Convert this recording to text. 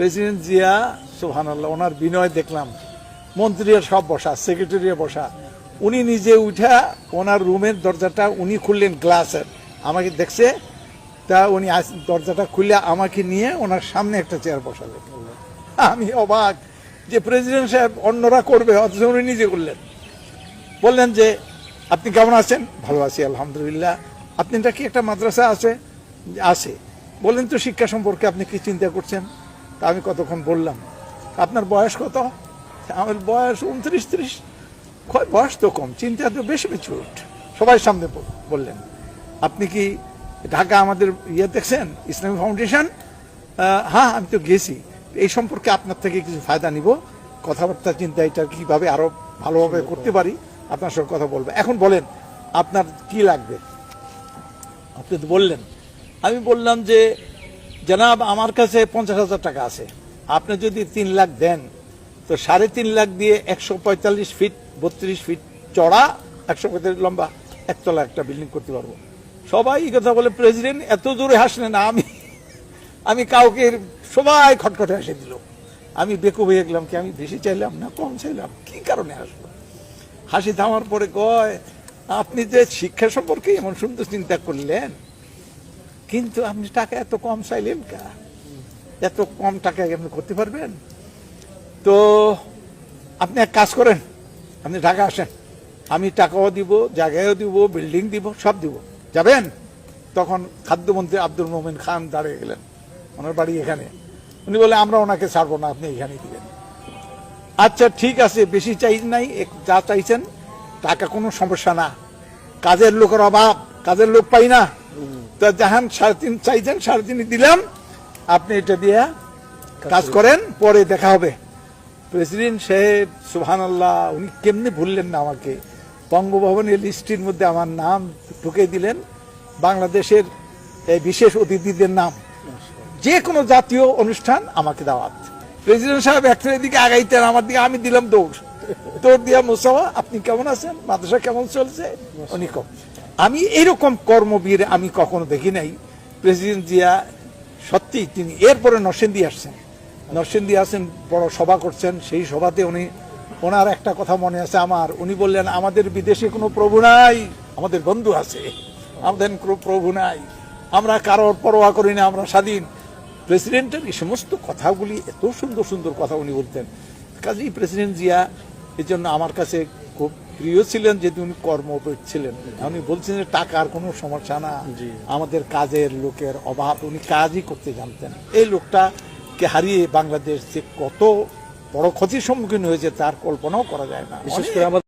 President Zia সোহান আল্লাহ ওনার বিনয় দেখলাম। মন্ত্রীরা সব বসা সেক্রেটারি বসা। উনি নিজে উঠা, ওনার রুমের দরজাটা উনি খুললেন গ্লাসের। আমাকে দেখছে, তা উনি দরজাটা খুলে আমাকে নিয়ে ওনার সামনে একটা চেয়ার বসালেন। আমি অবাক যে প্রেসিডেন্ট সাহেব অন্যরা করবে, অথচ উনি নিজে করলেন। বললেন যে, আপনি কেমন আছেন? ভালো আছি, আলহামদুলিল্লাহ। আপনি কি একটা মাদ্রাসা আছে? আছে বললেন তো শিক্ষা সম্পর্কে আপনি কি চিন্তা করছেন? তা আমি কতক্ষণ বললাম? আপনার বয়স কত? আমার বয়স উনত্রিশ ত্রিশ। বয়স তো কম চিন্তা তো বেশি মেচুর সবাই সামনে বললেন আপনি কি ঢাকা আমাদের ইয়ে দেখছেন? ইসলামী ফাউন্ডেশন? হ্যাঁ আমি তো গেছি। এই সম্পর্কে আপনার থেকে কিছু ফায়দা নিব। কথাবার্তা চিন্তা এটা কীভাবে আরও ভালোভাবে করতে পারি আপনার সঙ্গে কথা বলব। এখন বলেন আপনার কি লাগবে? আপনি তো বললেন। আমি বললাম যে জনাব, আমার কাছে পঞ্চাশ হাজার টাকা আছে। আপনি যদি তিন লাখ দেন, তো সাড়ে তিন লাখ দিয়ে একশো পঁয়তাল্লিশ ফিট, বত্রিশ ফিট চড়া, একশো পঁয়তাল্লিশ লম্বা, একতলা একটা বিল্ডিং করতে পারব। সবাই এই কথা বলে প্রেসিডেন্ট এত জোরে হাসলেন না, আমি আমি কাউকে সবাই খটখটে হাসে দিল। আমি বেকু হয়ে গেলাম, কি আমি বেশি চাইলাম না কম চাইলাম? কি কারণে হাসলো হাসি থামার পরে কয়, আপনি যে শিক্ষা সম্পর্কে এমন সুন্দর চিন্তা করলেন কিন্তু আপনি টাকা এত কম চাইলেন কা? এত কম টাকায় আপনি করতে পারবেন? তো আপনি এক কাজ করেন, আপনি ঢাকা আসেন। আমি টাকাও দিব, জায়গায়ও দিব, বিল্ডিং দিব, সব দিব। যাবেন? তখন খাদ্যমন্ত্রী আব্দুল মোমিন খান দাঁড়িয়ে গেলেন, ওনার বাড়ি এখানে। উনি বলে আমরা ওনাকে ছাড়বো না, আপনি এখানেই দিবেন। আচ্ছা ঠিক আছে, বেশি চাই নাই যা চাইছেন, টাকা কোনো সমস্যা না। কাজের লোকের অভাব, কাজের লোক পাই না। তা যাহান সাড়ে তিন চাইছেন সাড়ে তিন দিলাম। আপনি এটা দিয়ে কাজ করেন পরে দেখা হবে। প্রেসিডেন্ট সাহেব সুহান আল্লাহ উনি কেমনে ভুললেন না আমাকে। বঙ্গভবনের লিস্টির মধ্যে আমার নাম ঢুকে দিলেন। বাংলাদেশের এই বিশেষ অতিথিদের নাম। যে কোনো জাতীয় অনুষ্ঠান আমাকে দাওয়াত। প্রেসিডেন্ট সাহেব একটা দিকে আগাইতেন আমার দিকে আমি দিলাম দৌড়। দৌড় দিয়া মুসাফা আপনি কেমন আছেন? মাদ্রাসা কেমন চলছে? উনি কম। আমি এরকম কর্মবীর আমি কখনো দেখি নাই। প্রেসিডেন্ট জিয়া, সত্যি তিনি এরপরে নরসিংদী আসছেন। নরসিংদী আসেন বড় সভা করছেন, সেই সভাতে উনি, ওনার একটা কথা মনে আছে আমার। উনি বললেন, আমাদের বিদেশে কোনো প্রভু নাই, আমাদের বন্ধু আছে। আমাদের কোনো প্রভু নাই। আমরা কারোর পরোয়া করি না, আমরা স্বাধীন। প্রেসিডেন্টের এই সমস্ত কথাগুলি এত সুন্দর সুন্দর কথা উনি বলতেন। কাজেই প্রেসিডেন্ট জিয়া এই জন্য আমার কাছে প্রিয় ছিলেন যেহেতু উনি কর্মপেট ছিলেন। উনি বলছেন যে টাকার কোনো সমস্যা না। আমাদের কাজের লোকের অভাব উনি কাজই করতে জানতেন। এই লোকটা কে হারিয়ে বাংলাদেশ যে কত বড় ক্ষতির সম্মুখীন হয়েছে তার কল্পনাও করা যায় না। বিশেষ করে আমাদের